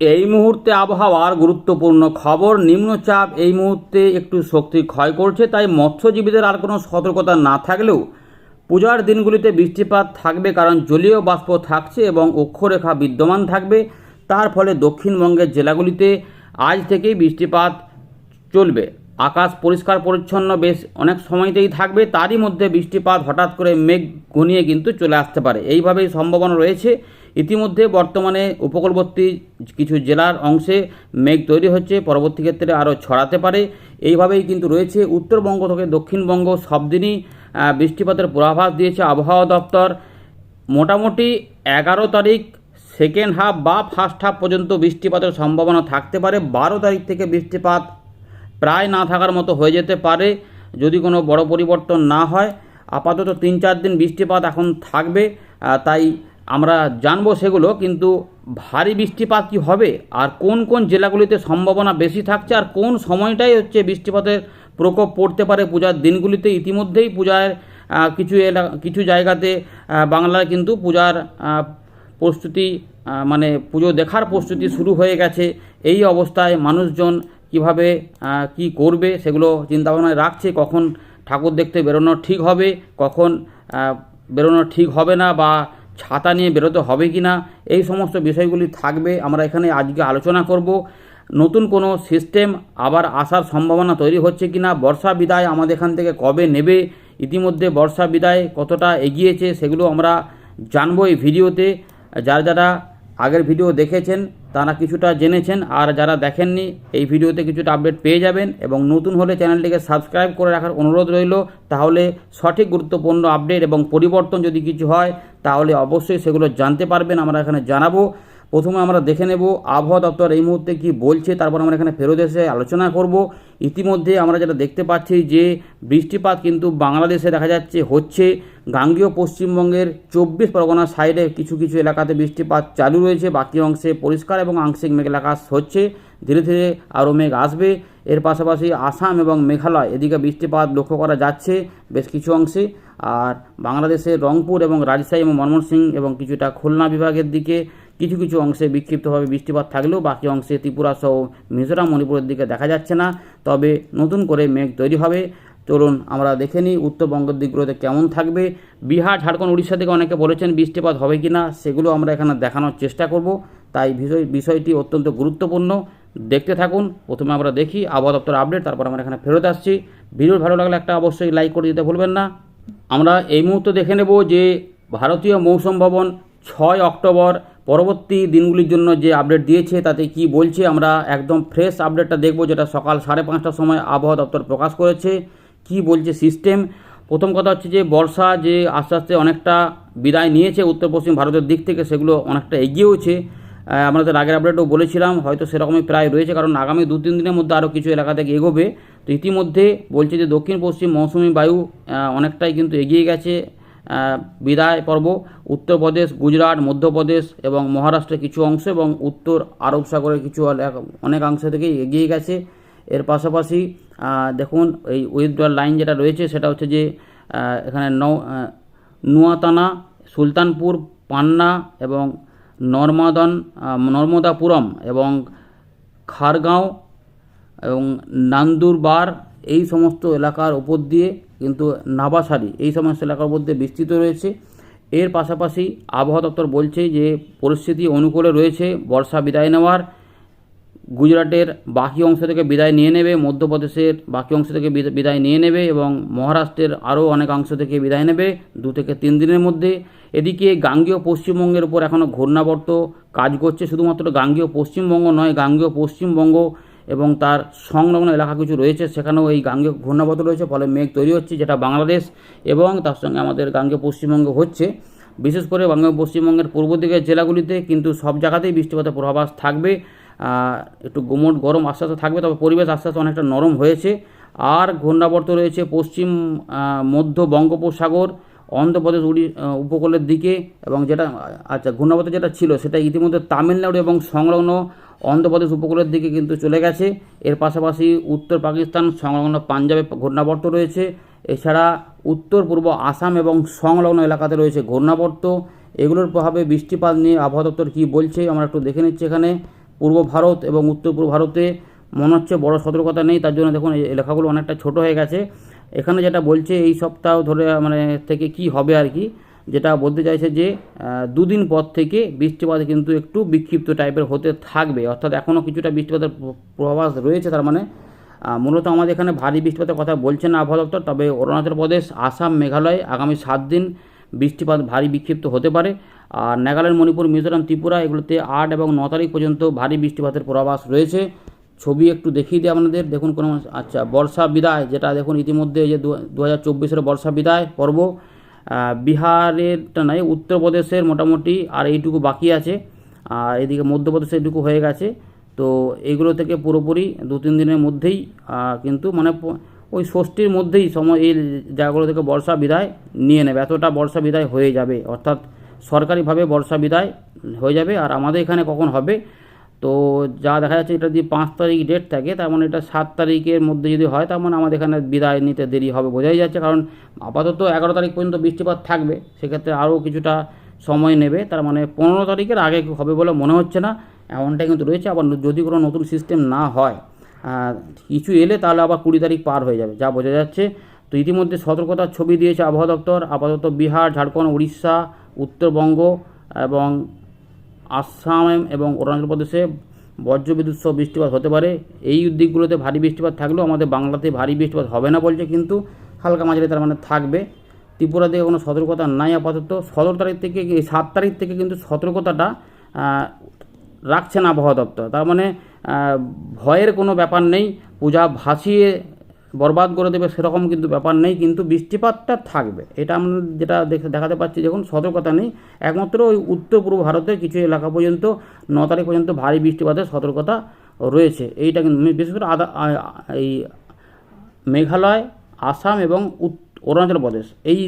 এই মুহূর্তে আবহাওয়ার গুরুত্বপূর্ণ খবর, নিম্নচাপ এই মুহূর্তে একটু শক্তি ক্ষয় করছে, তাই মৎস্যজীবীদের আর কোনো সতর্কতা না থাকলেও পূজার দিনগুলিতে বৃষ্টিপাত থাকবে কারণ জলীয় বাষ্প থাকছে এবং অক্ষরেখা বিদ্যমান থাকবে। তার ফলে দক্ষিণবঙ্গের জেলাগুলিতে আজ থেকেই বৃষ্টিপাত চলবে। আকাশ পরিষ্কার পরিচ্ছন্ন বেশ অনেক সময়তেই থাকবে, তারই মধ্যে বৃষ্টিপাত হঠাৎ করে মেঘ ঘনিয়ে কিন্তু চলে আসতে পারে। এইভাবেই সম্ভাবনা রয়েছে। ইতিমধ্যে বর্তমানে উপকূলবর্তী কিছু জেলার অংশে মেঘ তৈরি হচ্ছে, পরবর্তী ক্ষেত্রে আরও ছড়াতে পারে। এইভাবেই কিন্তু রয়েছে উত্তরবঙ্গ থেকে দক্ষিণবঙ্গ সব দিনই বৃষ্টিপাতের পূর্বাভাস দিয়েছে আবহাওয়া দপ্তর। মোটামুটি এগারো তারিখ সেকেন্ড হাফ বা ফার্স্ট হাফ পর্যন্ত বৃষ্টিপাতের সম্ভাবনা থাকতে পারে। বারো তারিখ থেকে বৃষ্টিপাত প্রায় না থাকার মতো হয়ে যেতে পারে, যদি কোনো বড় পরিবর্তন না হয়। আপাতত তিন চার দিন বৃষ্টিপাত এখন থাকবে তাই আমরা জানব সেগুলো, কিন্তু ভারী বৃষ্টিপাত কি হবে? আর কোন কোন জেলাগুলিতে সম্ভাবনা বেশি থাকছে? আর কোন সময়টাই হচ্ছে বৃষ্টিপাতের প্রকোপ পড়তে পারে পূজার দিনগুলিতে? ইতিমধ্যেই পূজার কিছু এলাকা কিছু জায়গাতে বাংলার কিন্তু পূজার প্রস্তুতি মানে পুজো দেখার প্রস্তুতি শুরু হয়ে গেছে। এই অবস্থায় মানুষজন কীভাবে কি করবে সেগুলো চিন্তাভাবনায় রাখছে। কখন ঠাকুর দেখতে বেরোনো ঠিক হবে? কখন বেরোনো ঠিক হবে না? বা ছাতা নিয়ে বেরোতে হবে কি না, এই সমস্ত বিষয়গুলি থাকবে। আমরা এখানে আজকে আলোচনা করব। নতুন কোনো সিস্টেম আবার আসার সম্ভাবনা তৈরি হচ্ছে কি না, বর্ষা বিদায় আমাদের এখান থেকে কবে নেবে, ইতিমধ্যে বর্ষা বিদায় কতটা এগিয়েছে সেগুলো আমরা জানব এই ভিডিওতে। যারা যারা আগের ভিডিও দেখেছেন, তারা কিছুটা জেনেছেন, আর যারা দেখেননি, এই ভিডিওতে কিছুটা আপডেট পেয়ে যাবেন এবং নতুন হলে চ্যানেলটিকে সাবস্ক্রাইব করে রাখার অনুরোধ রইল। তাহলে সঠিক গুরুত্বপূর্ণ আপডেট এবং পরিবর্তন যদি কিছু হয় তাহলে অবশ্যই সেগুলো জানতে পারবেন, আমরা এখানে জানাব। প্রথমে আমরা দেখে নেব আবহাওয়া দপ্তর এই মুহূর্তে কি বলছে, তারপর আমরা এখানে ফেরত এসে আলোচনা করব। ইতিমধ্যে আমরা যেটা দেখতে পাচ্ছি যে, বৃষ্টিপাত কিন্তু বাংলাদেশে দেখা যাচ্ছে হচ্ছে। গাঙ্গীয় পশ্চিমবঙ্গের চব্বিশ পরগনা সাইডে কিছু কিছু এলাকাতে বৃষ্টিপাত চালু রয়েছে, বাকি অংশে পরিষ্কার এবং আংশিক মেঘ আকাশ হচ্ছে। ধীরে ধীরে আরও মেঘ আসবে। এর পাশাপাশি আসাম এবং মেঘালয়, এদিকে বৃষ্টিপাত লক্ষ্য করা যাচ্ছে বেশ কিছু অংশে। আর বাংলাদেশের রংপুর এবং রাজশাহী এবং ময়মনসিংহ এবং কিছুটা খুলনা বিভাগের দিকে কিছু কিছু অংশে বিক্ষিপ্তভাবে বৃষ্টিপাত থাকলেও বাকি অংশে ত্রিপুরা সহ মিজোরাম, মণিপুরের দিকে দেখা যাচ্ছে না। তবে নতুন করে মেঘ তৈরি হবে। চলুন আমরা দেখে নিই উত্তরবঙ্গের দিকগুলোতে কেমন থাকবে। বিহার, ঝাড়খণ্ড, উড়িষ্যা থেকে অনেকে বলেছেন বৃষ্টিপাত হবে কি না সেগুলো আমরা এখানে দেখানোর চেষ্টা করব। তাই বিষয়, বিষয়টি অত্যন্ত গুরুত্বপূর্ণ। দেখতে থাকুন। প্রথমে আমরা দেখি আবহাওয়া দপ্তর আপডেট তারপর আমরা এখানে ফেরত আসছি। ভিডিও ভালো লাগলে একটা অবশ্যই লাইক করে দিতে ভুলবেন না। আমরা এই মুহূর্তে দেখে নেব যে ভারতীয় মৌসুম ভবন ছয় অক্টোবর পরবর্তী দিনগুলির জন্য যে আপডেট দিয়েছে তাতে কি বলছে আমরা একদম ফ্রেশ আপডেটটা দেখব যেটা সকাল সাড়ে পাঁচটার সময় আবহাওয়া দপ্তর প্রকাশ করেছে কি বলছে সিস্টেম প্রথম কথা হচ্ছে যে বর্ষা যে আস্তে আস্তে অনেকটা বিদায় নিয়েছে উত্তর পশ্চিম ভারতের দিক থেকে সেগুলো অনেকটা এগিয়েওছে। আহ, আমাদের আগের আপডেটও বলেছিলাম হয়তো সেরকমই প্রায় রয়েছে কারণ আগামী দু তিন দিনের মধ্যে আরও কিছু এলাকা থেকে এগোবে। তো ইতিমধ্যে বলছে যে দক্ষিণ পশ্চিম মৌসুমি বায়ু অনেকটাই কিন্তু এগিয়ে গেছে বিদায় পর্ব। উত্তরপ্রদেশ, গুজরাট, মধ্যপ্রদেশ এবং মহারাষ্ট্রের কিছু অংশ এবং উত্তর আরব সাগরের কিছু অনেক অংশ থেকেই এগিয়ে গেছে। এর পাশাপাশি দেখুন এই উইথড্রয়াল লাইন যেটা রয়েছে সেটা হচ্ছে যে এখানে নৌ নুয়াতানা, সুলতানপুর, পান্না এবং নর্মাদন নর্মদাপুরম এবং খারগাঁও এবং নান্দুরবার এই সমস্ত এলাকার উপর দিয়ে কিন্তু নাবাসারি এই সমস্ত এলাকার মধ্যে বিস্তৃত রয়েছে। এর পাশাপাশি আবহাওয়া দপ্তর বলছে যে, পরিস্থিতি অনুকূলে রয়েছে, বর্ষা বিদায় নেওয়ার। গুজরাটের বাকি অংশ থেকে বিদায় নিয়ে নেবে, মধ্যপ্রদেশের বাকি অংশ থেকে বিদ- বিদায় নিয়ে নেবে এবং মহারাষ্ট্রের আরও অনেক অংশ থেকে বিদায় নেবে দু থেকে তিন দিনের মধ্যে। এদিকে গাঙ্গেয় পশ্চিমবঙ্গের উপর এখনও ঘূর্ণাবর্ত কাজ করছে, শুধুমাত্র গাঙ্গেয় পশ্চিমবঙ্গ নয়, গাঙ্গেয় পশ্চিমবঙ্গ এবং তার সংলগ্ন এলাকা কিছু রয়েছে। সেখানেও এই গাঙ্গেয় ঘূর্ণাবর্ত রয়েছে, ফলে মেঘ তৈরি হচ্ছে, যেটা বাংলাদেশ এবং তার সঙ্গে আমাদের গাঙ্গে পশ্চিমবঙ্গ হচ্ছে। বিশেষ করে বাংলা পশ্চিমবঙ্গের পূর্ব দিকের জেলাগুলিতে কিন্তু সব জায়গাতেই বৃষ্টিপাতের পূর্বাভাস থাকবে। একটু গুমট গরম আস্তে আস্তে থাকবে, তবে পরিবেশ আস্তে আস্তে অনেকটা নরম হয়েছে। আর ঘূর্ণাবর্ত রয়েছে পশ্চিম মধ্য বঙ্গোপসাগর, অন্ধ্রপ্রদেশ, উড়ি উপকূলের দিকে এবং যেটা আচ্ছা ঘূর্ণাবর্ত যেটা ছিল সেটা ইতিমধ্যে তামিলনাড়ু এবং সংলগ্ন অন্ধ্রপ্রদেশ উপকূলের দিকে কিন্তু চলে গেছে। এর পাশাপাশি উত্তর পাকিস্তান সংলগ্ন পাঞ্জাবে ঘূর্ণাবর্ত রয়েছে। এছাড়া উত্তর, পূর্ব আসাম এবং সংলগ্ন এলাকাতে রয়েছে ঘূর্ণাবর্ত। এগুলোর প্রভাবে বৃষ্টিপাত নিয়ে আবহাওয়া দপ্তর কী বলছে আমরা একটু দেখে নিচ্ছি এখানে। পূর্ব ভারত এবং উত্তর, পূর্ব ভারতে মনে হচ্ছে বড় সতর্কতা নেই, তার জন্য দেখুন এই লেখাগুলো অনেকটা ছোট হয়ে গেছে। এখানে যেটা বলছে এই সপ্তাহ ধরে মানে থেকে কি হবে আর কি যেটা বলতে চাইছে যে দুদিন পর থেকে বৃষ্টিপাত কিন্তু একটু বিক্ষিপ্ত টাইপের হতে থাকবে। অর্থাৎ এখনও কিছুটা বৃষ্টিপাতের প্র- প্রভাব রয়েছে, তার মানে মূলত আমাদের এখানে ভারী বৃষ্টিপাতের কথা বলছেন আবহাওয়া দপ্তর তবে অরুণাচল প্রদেশ, আসাম, মেঘালয় আগামী সাত দিন বৃষ্টিপাত ভারী বিক্ষিপ্ত হতে পারে। আর নাগাল্যান্ড, মণিপুর, মিজোরাম, ত্রিপুরা এগুলোতে আট এবং ন তারিখ পর্যন্ত ভারী বৃষ্টিপাতের পূর্বাভাস রয়েছে। ছবি একটু দেখিয়ে দিই আপনাদের। দেখুন কোনো আচ্ছা বর্ষা বিদায়, যেটা দেখুন ইতিমধ্যে যে দু হাজার চব্বিশের বর্ষা বিদায় পর্ব বিহারেরটা নয়, উত্তরপ্রদেশের মোটামুটি আর এইটুকু বাকি আছে। আর এদিকে মধ্যপ্রদেশে এইটুকু হয়ে গেছে। তো এইগুলো থেকে পুরোপুরি দু তিন দিনের মধ্যেই কিন্তু মানে ওই ষষ্ঠীর মধ্যেই সময় এই জায়গাগুলো থেকে বর্ষা বিদায় নিয়ে নেবে। এতটা বর্ষা বিদায় হয়ে যাবে। অর্থাৎ সরকারিভাবে বর্ষা বিদায় হয়ে যাবে। আর আমাদের এখানে কখন হবে? তো যা দেখা যাচ্ছে এটা যদি পাঁচ তারিখ ডেট থাকে, তার মানে এটা সাত তারিখের মধ্যে যদি হয়, তার মানে আমাদের এখানে বিদায় নিতে দেরি হবে, বোঝাই যাচ্ছে। কারণ আপাতত এগারো তারিখ পর্যন্ত বৃষ্টিপাত থাকবে, সেক্ষেত্রে আরও কিছুটা সময় নেবে, তার মানে পনেরো তারিখের আগে হবে বলে মনে হচ্ছে না। এমনটাই কিন্তু রয়েছে, আবার যদি কোনো নতুন সিস্টেম না হয় কিছু এলে তাহলে আবার কুড়ি তারিখ পার হয়ে যাবে, যা বোঝা যাচ্ছে। তো ইতিমধ্যে সতর্কতার ছবি দিয়েছে আবহাওয়া দপ্তর, আপাতত বিহার, ঝাড়খণ্ড, উড়িষ্যা, উত্তরবঙ্গ এবং আসাম এবং অরুণাচল প্রদেশে বজ্রবিদ্যুৎ সহ বৃষ্টিপাত হতে পারে। এই দিকগুলোতে ভারী বৃষ্টিপাত থাকলেও আমাদের বাংলাতে ভারী বৃষ্টিপাত হবে না বলছে, কিন্তু হালকা মাঝারি তার মানে থাকবে। ত্রিপুরাতে কোনো সতর্কতা নাই আপাতত। সতেরো তারিখ থেকে সাত তারিখ থেকে কিন্তু সতর্কতাটা রাখছেন আবহাওয়া দপ্তর। তার মানে ভয়ের কোনো ব্যাপার নেই। পূজা ভাসিয়ে বরবাদ করে দেবে সেরকম কিন্তু ব্যাপার নেই, কিন্তু বৃষ্টিপাতটা থাকবে। এটা আমরা যেটা দেখে, দেখাতে পাচ্ছি যখন সতর্কতা নেই। একমাত্র ওই উত্তর পূর্ব ভারতের কিছু এলাকা পর্যন্ত, ন তারিখ পর্যন্ত ভারী বৃষ্টিপাতের সতর্কতা রয়েছে। এইটা কিন্তু বিশেষ করে আদা এই মেঘালয়, আসাম এবং অরুণাচল প্রদেশ। এই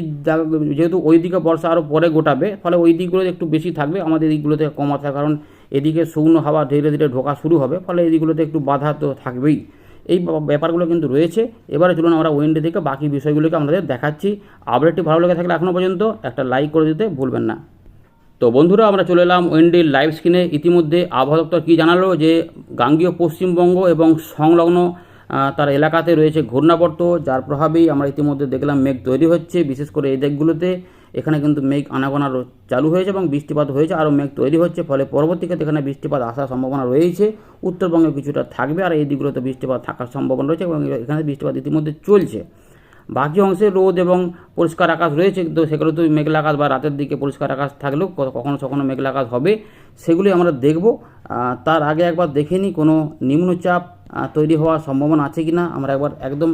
যেহেতু ওই দিকে বর্ষা আরও পরে গোটাবে, ফলে ওই দিকগুলোতে একটু বেশি থাকবে, আমাদের দিকগুলোতে কম থাকে কারণ এদিকে শুকনো হাওয়া ধীরে ধীরে ঢোকা শুরু হবে, ফলে এই একটু বাধা তো থাকবেই। এই ব্যাপারগুলো কিন্তু রয়েছে। এবারে চলুন আমরা ওয়েন্ডে থেকে বাকি বিষয়গুলোকে আমাদের দেখাচ্ছি। আপডেটটি ভালো লেগে থাকলে এখনও পর্যন্ত একটা লাইক করে দিতে ভুলবেন না। তো বন্ধুরা, আমরা চলে এলাম ওয়েন্ডির লাইভ স্ক্রিনে। ইতিমধ্যে আবহাওয়া দপ্তর কী জানালো? যে গাঙ্গীয় পশ্চিমবঙ্গ এবং সংলগ্ন তার এলাকাতে রয়েছে ঘূর্ণাবর্ত, যার প্রভাবেই আমরা ইতিমধ্যে দেখলাম মেঘ তৈরি হচ্ছে। বিশেষ করে এই দিকগুলোতে এখানে কিন্তু মেঘ আনাগোনা চালু হয়েছে এবং বৃষ্টিপাত হয়েছে আরও মেঘ তৈরি হচ্ছে, ফলে পরবর্তীকালে এখানে বৃষ্টিপাত আসার সম্ভাবনা রয়েছে। উত্তরবঙ্গে কিছুটা থাকবে আর এই দিকগুলোতে বৃষ্টিপাত থাকার সম্ভাবনা রয়েছে এবং এখানে বৃষ্টিপাত ইতিমধ্যে চলছে। বাকি অংশে রোদ এবং পরিষ্কার আকাশ রয়েছে, কিন্তু সেগুলো তো মেঘলা আকাশ বা রাতের দিকে পরিষ্কার আকাশ থাকলেও কখনো কখনো মেঘলা আকাশ হবে, সেগুলি আমরা দেখব। তার আগে একবার দেখে নিই কোনো নিম্নচাপ তৈরি হওয়ার সম্ভাবনা আছে কি না আমরা একবার একদম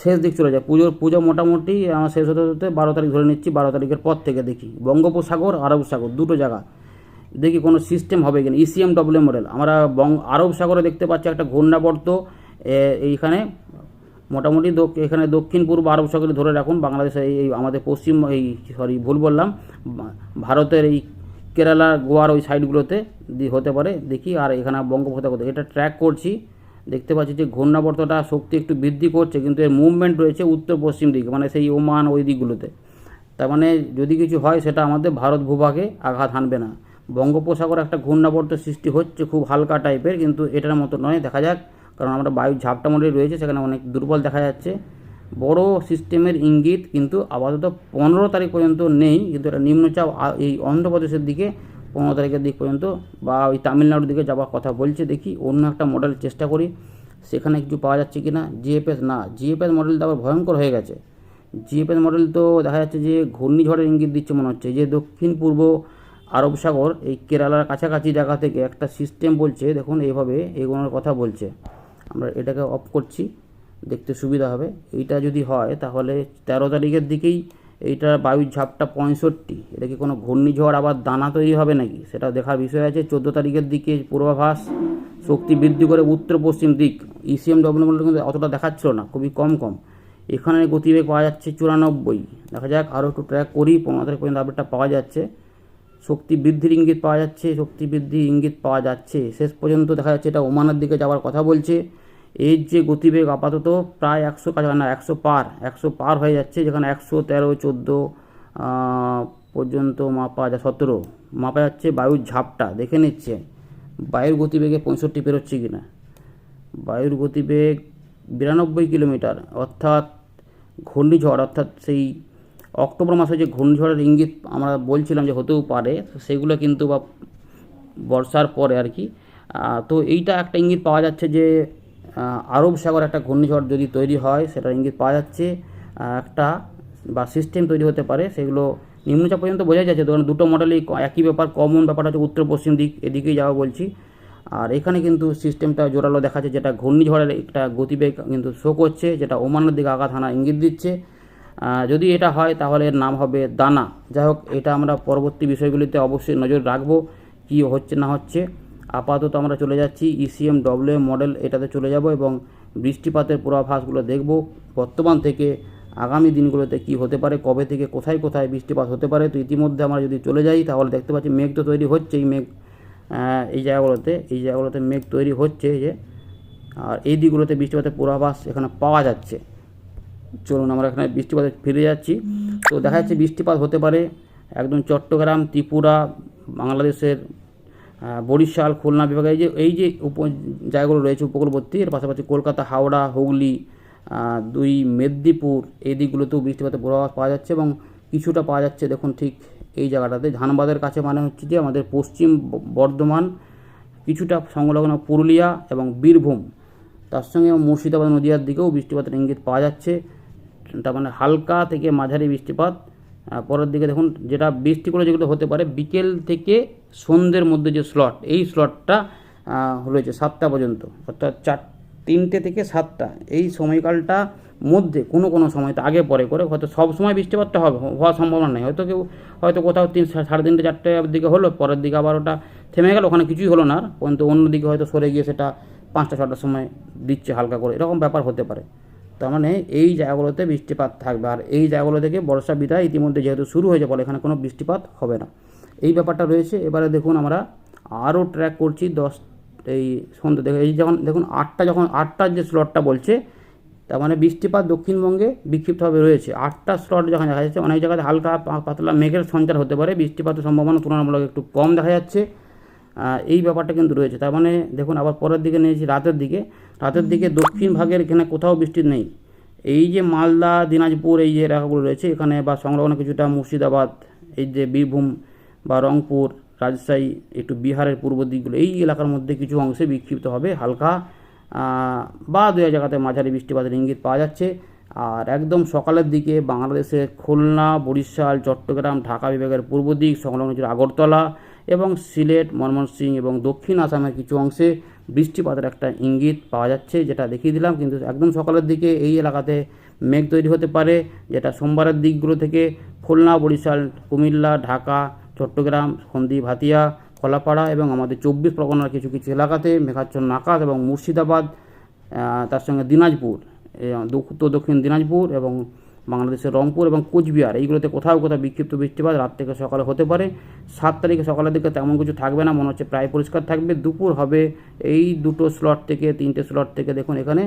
শেষ দিক চলে যায়। পুজোর পুজো মোটামুটি আমার শেষ হতে হতে বারো তারিখ ধরে নিচ্ছি, বারো তারিখের পর থেকে দেখি। বঙ্গোপসাগর, আরব সাগর, দুটো জায়গা। দেখি কোনো সিস্টেম হবে কিনা। ইসিএম ডব্লিউ মডেল আমরা বং, আরব সাগরে দেখতে পাচ্ছি একটা ঘূর্ণাবর্ত এইখানে। মোটামুটি এখানে দক্ষিণ পূর্ব আরব সাগরে ধরে রাখুন। বাংলাদেশে এই আমাদের পশ্চিম, এই সরি ভুল বললাম। ভারতের এই কেরালা, গোয়ার ওই সাইডগুলোতে হতে পারে। দেখি, আর এখানে বঙ্গোপসাগর, এটা ট্র্যাক করছি। দেখতে পাচ্ছি যে ঘূর্ণাবর্তটা শক্তি একটু বৃদ্ধি করছে, কিন্তু এর মুভমেন্ট রয়েছে উত্তর পশ্চিম দিকে মানে সেই ওমান ওই দিকগুলোতে। তার মানে যদি কিছু হয়, সেটা আমাদের ভারত ভূভাগে আঘাত হানবে না। বঙ্গোপসাগর একটা ঘূর্ণাবর্ত সৃষ্টি হচ্ছে খুব হালকা টাইপের কিন্তু এটার মতো নয়, দেখা যাক। কারণ আমরা বায়ু ঝাপটা রয়েছে, সেখানে অনেক দুর্বল দেখা যাচ্ছে। বড় সিস্টেমের ইঙ্গিত কিন্তু আপাতত পনেরো তারিখ পর্যন্ত নেই, কিন্তু এটা নিম্নচাপ এই অন্ধ্রপ্রদেশের দিকে পনেরো তারিখের দিক পর্যন্ত বা ওই তামিলনাড়ুর দিকে যাওয়ার কথা বলছে, দেখি অন্য একটা মডেল চেষ্টা করি, সেখানে কিছু পাওয়া যাচ্ছে কি না জিএফএস না জিএফএস মডেল তো আবার ভয়ঙ্কর হয়ে গেছে। জিএফএস মডেল তো দেখা যাচ্ছে যে ঘূর্ণিঝড়ের ইঙ্গিত দিচ্ছে মনে হচ্ছে, যে দক্ষিণ পূর্ব আরব সাগর এই কেরালার কাছাকাছি জায়গা থেকে একটা সিস্টেম বলছে, দেখুন এইভাবে এগোনোর কথা বলছে। আমরা এটাকে অফ করছি, দেখতে সুবিধা হবে। এইটা যদি হয়, তাহলে তেরো তারিখের দিকেই এইটা বায়ুর ঝাপটা পঁয়ষট্টি। এটা কি কোনো ঘূর্ণিঝড় আবার দানা তৈরি হবে নাকি? সেটা দেখার বিষয় আছে। চোদ্দ তারিখের দিকে পূর্বাভাস, শক্তি বৃদ্ধি করে উত্তর পশ্চিম দিক ইসিএম ডব্লিউ কিন্তু অতটা দেখাচ্ছিল না, খুবই কম কম। এখানে গতিবেগ পাওয়া যাচ্ছে চুরানব্বই। দেখা যাক আরও একটু ট্র্যাক করি, পনেরো তারিখ পর্যন্ত আপডেটটা পাওয়া যাচ্ছে। শক্তি বৃদ্ধির ইঙ্গিত পাওয়া যাচ্ছে, শক্তি বৃদ্ধির ইঙ্গিত পাওয়া যাচ্ছে। শেষ পর্যন্ত দেখা যাচ্ছে এটা ওমানের দিকে যাওয়ার কথা বলছে। এর যে গতিবেগ আপাতত প্রায় একশো কাছাকাছি, না, একশো পার একশো পার হয়ে যাচ্ছে, যেখানে একশো তেরো, চোদ্দ পর্যন্ত মাপা যা সতেরো। মাপা যাচ্ছে বায়ুর ঝাপটা, দেখে নিচ্ছে। বায়ুর গতিবেগে পঁয়ষট্টি পেরোচ্ছে কি না বায়ুর গতিবেগ বিরানব্বই কিলোমিটার, অর্থাৎ ঘূর্ণিঝড়, অর্থাৎ সেই অক্টোবর মাসে যে ঘূর্ণিঝড়ের ইঙ্গিত আমরা বলছিলাম যে হতেও পারে সেগুলো কিন্তু বা বর্ষার পরে আর কি। তো এইটা একটা ইঙ্গিত পাওয়া যাচ্ছে যে আরব সাগর একটা ঘূর্ণিঝড় যদি তৈরি হয় সেটা ইঙ্গিত পাওয়া যাচ্ছে একটা বা সিস্টেম তৈরি হতে পারে, সেগুলো নিম্নচাপ পর্যন্ত বোঝা যাচ্ছে। ধরুন, দুটো মডেলই একই ব্যাপার কমন ব্যাপারটা হচ্ছে উত্তর পশ্চিম দিক, এদিকেই যাওয়া বলছি। আর এখানে কিন্তু সিস্টেমটা জোরালো দেখা যাচ্ছে যেটা ঘূর্ণিঝড়ের একটা গতিবেগ কিন্তু শো করছে, যেটা ওমানের দিকে আঘাত হানা ইঙ্গিত দিচ্ছে। যদি এটা হয়, তাহলে এর নাম হবে দানা। যাই হোক, এটা আমরা পরবর্তী বিষয়গুলিতে অবশ্যই নজর রাখব, কী হচ্ছে না হচ্ছে। আপাতত আমরা চলে যাচ্ছি ইসিএম ডব্লিউ মডেল এটাতে চলে যাব এবং বৃষ্টিপাতের পূর্বাভাসগুলো দেখব। বর্তমান থেকে আগামী দিনগুলোতে কি হতে পারে, কবে থেকে কোথায় কোথায় বৃষ্টিপাত হতে পারে, তো ইতিমধ্যে আমরা যদি চলে যাই, তাহলে দেখতে পাচ্ছি মেঘ তো তৈরি হচ্ছে এই মেঘ এই জায়গাগুলোতে এই জায়গাগুলোতে মেঘ তৈরি হচ্ছে যে। আর এই দিকগুলোতে বৃষ্টিপাতের পূর্বাভাস এখানে পাওয়া যাচ্ছে। চলুন আমরা এখানে বৃষ্টিপাতে ফিরে যাচ্ছি। তো দেখা যাচ্ছে বৃষ্টিপাত হতে পারে একদম চট্টগ্রাম, ত্রিপুরা, বাংলাদেশের বরিশাল, খুলনা বিভাগে, এই যে এই যে উপ, জায়গাগুলো রয়েছে, উপকূলবর্তী, এর পাশাপাশি কলকাতা, হাওড়া, হুগলি দুই মেদিনীপুর, এই দিকগুলোতেও বৃষ্টিপাতের পূর্বাভাস পাওয়া যাচ্ছে এবং কিছুটা পাওয়া যাচ্ছে, দেখুন, ঠিক এই জায়গাটাতে। ধানবাদের কাছে মানে হচ্ছে যে আমাদের পশ্চিম বর্ধমান, কিছুটা সংলগ্ন পুরুলিয়া এবং বীরভূম। তার সঙ্গে মুর্শিদাবাদ নদীয়ার দিকেও বৃষ্টিপাতের ইঙ্গিত পাওয়া যাচ্ছে। তার মানে হালকা থেকে মাঝারি বৃষ্টিপাত পরের দিকে দেখুন, যেটা বৃষ্টিগুলো যেগুলো হতে পারে, বিকেল থেকে সন্ধ্যের মধ্যে যে স্লট এই স্লটটা রয়েছে সাতটা পর্যন্ত। অর্থাৎ চার, তিনটে থেকে সাতটা। এই সময়কালটা মধ্যে, কোনো কোনো সময় আগে পরে করে, হয়তো সব সময় বৃষ্টিপাতটা হবে, হওয়ার সম্ভাবনা নেই। হয়তো কেউ, হয়তো কোথাও তিন সাড়ে তিনটে চারটের দিকে হলো, পরের দিকে আবার ওটা থেমে গেল, ওখানে কিছুই হলো না আর। কিন্তু অন্যদিকে হয়তো সরে গিয়ে সেটা পাঁচটা ছটার সময় দিচ্ছে হালকা করে। এরকম ব্যাপার হতে পারে। তার মানে এই জায়গাগুলোতে বৃষ্টিপাত থাকবে। আর এই জায়গাগুলো থেকে বর্ষা বিদায় ইতিমধ্যে যেহেতু শুরু হয়েছে, ফলে এখানে কোনো বৃষ্টিপাত হবে না। এই ব্যাপারটা রয়েছে। এবারে দেখুন আমরা আরও ট্র্যাক করছি দশ, এই সন্ধ্যে দেখে এই যখন দেখুন আটটা যখন, আটটার যে স্লটটা বলছে, তার মানে বৃষ্টিপাত দক্ষিণবঙ্গে বিক্ষিপ্তভাবে রয়েছে। আটটা স্লট যখন দেখা যাচ্ছে, অনেক জায়গাতে হালকা পাতলা মেঘের সঞ্চার হতে পারে। বৃষ্টিপাতের সম্ভাবনা তুলনামূলক একটু কম দেখা যাচ্ছে। এই ব্যাপারটা কিন্তু রয়েছে। তার মানে দেখুন আবার পরের দিকে নিয়েছি, রাতের দিকে। রাতের দিকে দক্ষিণ ভাগের এখানে কোথাও বৃষ্টি নেই। এই যে মালদা, দিনাজপুর, এই যে এলাকাগুলো রয়েছে, এখানে বা সংলগ্ন কিছুটা মুর্শিদাবাদ, এই যে বীরভূম বা রংপুর, রাজশাহী, একটু বিহারের পূর্ব দিকগুলো, এই এলাকার মধ্যে কিছু অংশে বিক্ষিপ্ত হবে হালকা বা দু জায়গাতে মাঝারি বৃষ্টিপাতের ইঙ্গিত পাওয়া যাচ্ছে। আর একদম সকালের দিকে বাংলাদেশের খুলনা, বরিশাল, চট্টগ্রাম, ঢাকা বিভাগের পূর্ব দিক, সংলগ্ন কিছু আগরতলা এবং সিলেট, ময়মনসিংহ এবং দক্ষিণ আসামের কিছু অংশে বৃষ্টিপাতের একটা ইঙ্গিত পাওয়া যাচ্ছে, যেটা দেখিয়ে দিলাম। কিন্তু একদম সকালের দিকে এই এলাকাতে মেঘ তৈরি হতে পারে, যেটা সোমবারের দিকগুলো থেকে খুলনা, বরিশাল, কুমিল্লা, ঢাকা, চট্টগ্রাম, সন্দ্বীপ, হাতিয়া, কলাপাড়া এবং আমাদের চব্বিশ পরগনার কিছু কিছু এলাকাতে মেঘাচ্ছন্ন আকাশ এবং মুর্শিদাবাদ তার সঙ্গে দিনাজপুর উত্তর দক্ষিণ দিনাজপুর এবং বাংলাদেশের রংপুর এবং কোচবিহার, এইগুলোতে কোথাও কোথাও বিক্ষিপ্ত বৃষ্টিপাত রাত থেকে সকালে হতে পারে। সাত তারিখে সকালের দিকে তেমন কিছু থাকবে না, মনে হচ্ছে প্রায় পরিষ্কার থাকবে। দুপুর হবে এই দুটো স্লট থেকে, তিনটে স্লট থেকে দেখুন এখানে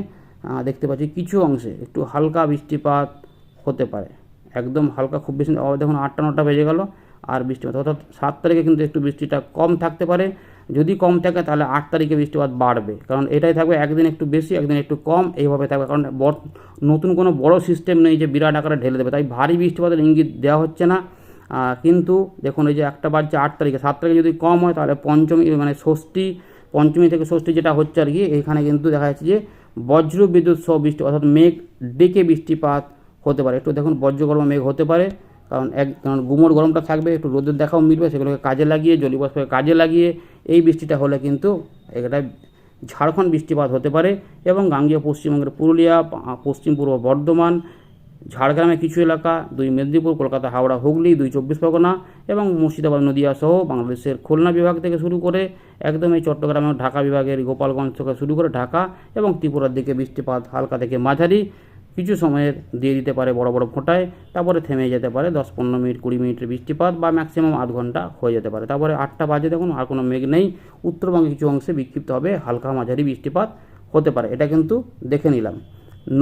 দেখতে পাচ্ছি কিছু অংশে একটু হালকা বৃষ্টিপাত হতে পারে। একদম হালকা, খুব বেশি দেখুন আটটা, নটা বেজে গেল আর বৃষ্টিপাত। অর্থাৎ সাত তারিখে কিন্তু একটু বৃষ্টিটা কম থাকতে পারে। যদি কম থাকে তাহলে আট তারিখে বৃষ্টিপাত বাড়বে। কারণ এটাই থাকবে একদিন একটু বেশি, একদিন একটু কম, এইভাবে থাকবে। কারণ নতুন কোনো বড় সিস্টেম নেই যে বিরাট আকারে ঢেলে দেবে। তাই ভারী বৃষ্টিপাতের ইঙ্গিত দেওয়া হচ্ছে না। কিন্তু দেখুন এই যে একটা বাজছে আট তারিখে, সাত তারিখে যদি কম হয় তাহলে পঞ্চমী মানে ষষ্ঠী, পঞ্চমী থেকে ষষ্ঠী যেটা হচ্ছে আর কি, এখানে কিন্তু দেখা যাচ্ছে যে বজ্র বিদ্যুৎ সহ বৃষ্টি, অর্থাৎ মেঘ ডেকে বৃষ্টিপাত হতে পারে। একটু দেখুন বজ্রগর্ম মেঘ হতে পারে। কারণ এক কারণ গুমোর গরমটা থাকবে, একটু রোদের দেখাও মিলবে, সেগুলোকে কাজে লাগিয়ে, জলীয়বাষ্পকে কাজে লাগিয়ে এই বৃষ্টিটা হলে কিন্তু এটা ঝাড়খণ্ড বৃষ্টিপাত হতে পারে এবং গাঙ্গীয় পশ্চিমবঙ্গের পুরুলিয়া পশ্চিম পূর্ব বর্ধমান ঝাড়গ্রামের কিছু এলাকা, দুই মেদিনীপুর, কলকাতা, হাওড়া, হুগলি, দুই চব্বিশ পরগনা এবং মুর্শিদাবাদ, নদিয়া সহ বাংলাদেশের খুলনা বিভাগ থেকে শুরু করে একদম এই চট্টগ্রাম, ঢাকা বিভাগের গোপালগঞ্জ থেকে শুরু করে ঢাকা এবং ত্রিপুরার দিকে বৃষ্টিপাত হালকা থেকে মাঝারি। কিছু সময়ের দিয়ে দিতে পারে বড় বড় ফোঁটায় তারপরে থেমে যেতে পারে দশ পনেরো মিনিট, কুড়ি মিনিটের বৃষ্টিপাত বা ম্যাক্সিমাম আধ ঘণ্টা হয়ে যেতে পারে। তারপরে আটটা বাজে দেখুন, আর কোনো মেঘ নেই। উত্তরবঙ্গে কিছু অংশে বিক্ষিপ্ত হবে হালকা মাঝারি বৃষ্টিপাত হতে পারে। এটা কিন্তু দেখে নিলাম।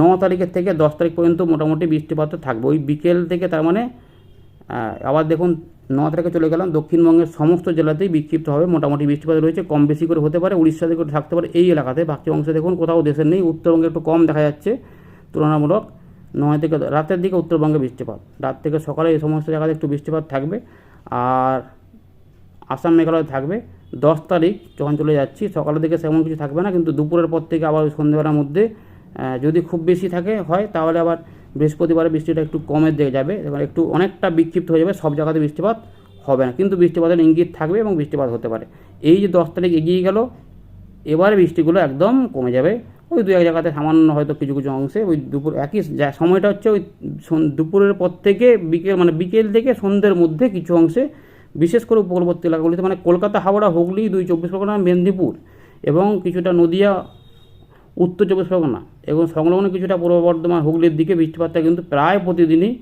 ন তারিখের থেকে দশ তারিখ পর্যন্ত মোটামুটি বৃষ্টিপাত থাকবে। ওই বিকেল থেকে তার মানে আবার দেখুন ন তারিখে চলে গেলাম, দক্ষিণবঙ্গের সমস্ত জেলাতেই বিক্ষিপ্ত হবে মোটামুটি বৃষ্টিপাত রয়েছে। কম বেশি করে হতে পারে, উড়িষ্যা থেকে থাকতে পারে। এই এলাকাতে বাকি অংশে দেখুন কোথাও দেশের নেই। উত্তরবঙ্গে একটু কম দেখা যাচ্ছে। তুলনামূলক নয় থেকে রাতের দিকে উত্তরবঙ্গে বৃষ্টিপাত। রাত থেকে সকালে এই সমস্ত জায়গাতে একটু বৃষ্টিপাত থাকবে আর আসাম মেঘালয় থাকবে। দশ তারিখ যখন চলে যাচ্ছি, সকালের দিকে সেমন কিছু থাকবে না, কিন্তু দুপুরের পর থেকে আবার সন্ধ্যেবেলার মধ্যে যদি খুব বেশি থাকে, হয়, তাহলে আবার বৃহস্পতিবারে বৃষ্টিটা একটু কমের দিকে যাবে এবং একটু অনেকটা বিক্ষিপ্ত হয়ে যাবে, সব জায়গাতে বৃষ্টিপাত হবে না। কিন্তু বৃষ্টিপাতের ইঙ্গিত থাকবে এবং বৃষ্টিপাত হতে পারে। এই যে দশ তারিখ এগিয়ে গেল, এবারে বৃষ্টিগুলো একদম কমে যাবে। ওই দু এক জায়গাতে সামান্য হয়তো কিছু কিছু অংশে ওই দুপুর, একই সময়টা হচ্ছে ওই দুপুরের পর থেকে বিকেল মানে বিকেল থেকে সন্ধ্যের মধ্যে কিছু অংশে বিশেষ করে উপকূলবর্তী এলাকাগুলিতে মানে কলকাতা, হাওড়া, হুগলি, দুই চব্বিশ পরগনা, মেদিনীপুর এবং কিছুটা নদিয়া, উত্তর চব্বিশ পরগনা এবং সংলগ্ন কিছুটা পূর্ব বর্ধমান, হুগলির দিকে বৃষ্টিপাতটা কিন্তু প্রায় প্রতিদিনই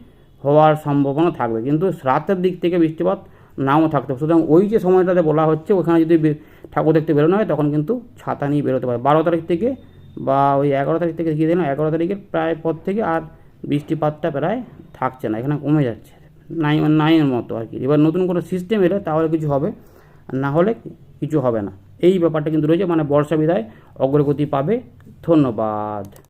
হওয়ার সম্ভাবনা থাকবে। কিন্তু রাতের দিক থেকে বৃষ্টিপাত নাও থাকতে সুতরাং ওই যে সময়টাতে বলা হচ্ছে, ওখানে যদি ঠাকুর দেখতে বেরোনো হয়, তখন কিন্তু ছাতা নিয়ে বেরোতে পারে। বারো তারিখ থেকে বা ওই এগারো তারিখ থেকে দেখিয়ে দিলাম, এগারো তারিখের প্রায় পর থেকে আর বৃষ্টিপাতটা প্রায় থাকছে না, এখানে কমে যাচ্ছে। নাই নাইনের মতো আর কি। এবার নতুন কোনো সিস্টেম এলে তাহলে কিছু হবে না হলে কিছু হবে না। এই ব্যাপারটা কিন্তু রয়েছে মানে বর্ষা বিদায় অগ্রগতি পাবে। ধন্যবাদ।